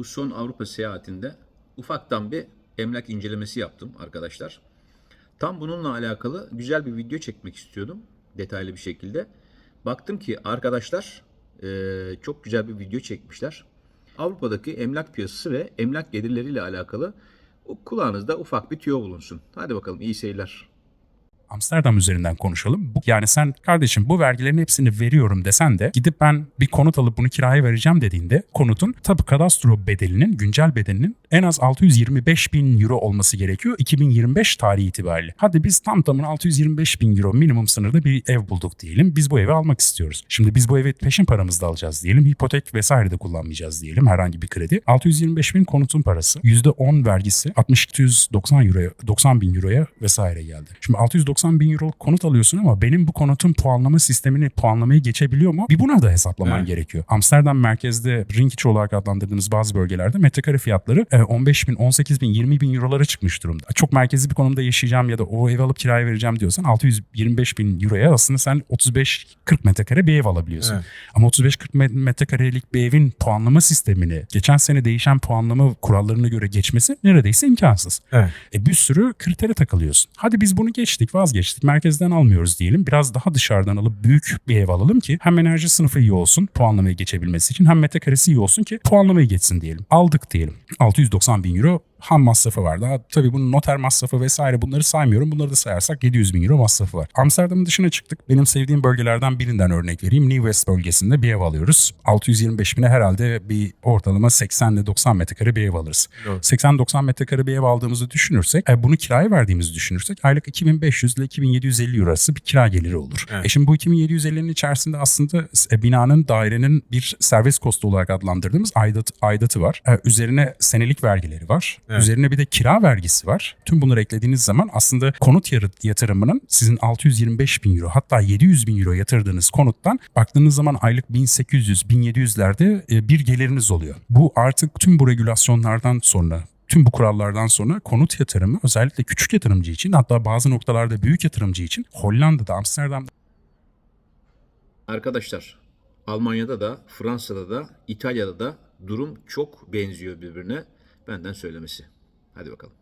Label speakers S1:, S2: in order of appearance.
S1: Bu son Avrupa seyahatinde ufaktan bir emlak incelemesi yaptım arkadaşlar. Tam bununla alakalı güzel bir video çekmek istiyordum detaylı bir şekilde. Baktım ki arkadaşlar eee, çok güzel bir video çekmişler. Avrupa'daki emlak piyasası ve emlak gelirleriyle alakalı kulağınızda ufak bir tüyo bulunsun. Hadi bakalım iyi seyirler.
S2: Amsterdam üzerinden konuşalım. Bu- Yani sen kardeşim bu vergilerin hepsini veriyorum desen de gidip ben bir konut alıp bunu kiraya vereceğim dediğinde konutun tabii kadastro bedelinin, güncel bedelinin en az 625 bin euro olması gerekiyor 2025 tarihi itibariyle. Hadi biz tam tamına 625 bin euro minimum sınırda bir ev bulduk diyelim. Biz bu evi almak istiyoruz. Şimdi biz bu evi peşin paramızda alacağız diyelim. Hipotek vesaire de kullanmayacağız diyelim herhangi bir kredi. 625 bin konutun parası. %10 vergisi 6290 euroya, 90 bin euroya vesaire geldi. Şimdi 690 bin euro konut alıyorsun ama benim bu konutun puanlama sistemini puanlamayı geçebiliyor mu? Bir buna da hesaplaman
S3: Evet.
S2: gerekiyor. Amsterdam merkezde ring içi olarak adlandırdığımız bazı bölgelerde metrekare fiyatları e, 15 bin, 18 bin, 20 bin eurolara çıkmış durumda. Çok merkezi bir konumda yaşayacağım ya da o evi alıp kiraya vereceğim diyorsan 625 bin euroya aslında sen 35-40 metrekare bir ev alabiliyorsun.
S3: Evet.
S2: Ama 35-40 me- metrekarelik bir evin puanlama sistemini geçen sene değişen puanlama kurallarına göre geçmesi neredeyse imkansız.
S3: Evet.
S2: E bir sürü kritere takılıyorsun. Hadi biz bunu geçtik, vazgeçtik. Merkezden almıyoruz diyelim. Biraz daha dışarıdan alıp büyük bir ev alalım ki hem enerji sınıfı iyi olsun puanlamayı geçebilmesi için hem metrekaresi iyi olsun ki puanlamayı geçsin diyelim. Aldık diyelim. 690 bin euro ham masrafı var. Daha tabii bunun noter masrafı vesaire bunları saymıyorum. Bunları da sayarsak 700 bin euro masrafı var. Amsterdam'ın dışına çıktık. Benim sevdiğim bölgelerden birinden örnek vereyim. New West bölgesinde bir ev alıyoruz. 625 bine herhalde bir ortalama 80 ile 90 metrekare bir ev alırız.
S3: Doğru.
S2: 80-90 metrekare bir ev aldığımızı düşünürsek, e, bunu kiraya verdiğimizi düşünürsek aylık 2500 ile 2750 euro arası bir kira geliri olur.
S3: Evet.
S2: E şimdi bu 2750'nin içerisinde aslında e, binanın dairenin bir servis kostu olarak adlandırdığımız aidat, aidatı var. E, üzerine senelik vergileri var.
S3: Evet.
S2: Üzerine bir de kira vergisi var. Tüm bunları eklediğiniz zaman aslında konut yatırımının sizin 625 bin euro hatta 700 bin euro yatırdığınız konuttan baktığınız zaman aylık 1800-1700'lerde e, bir geliriniz oluyor. Bu artık tüm bu regülasyonlardan sonra Tüm bu kurallardan sonra konut yatırımı özellikle küçük yatırımcı için hatta bazı noktalarda büyük yatırımcı için Hollanda'da, Amsterdam'da
S1: Arkadaşlar Almanya'da da Fransa'da da İtalya'da da durum çok benziyor birbirine. Benden söylemesi. Hadi bakalım.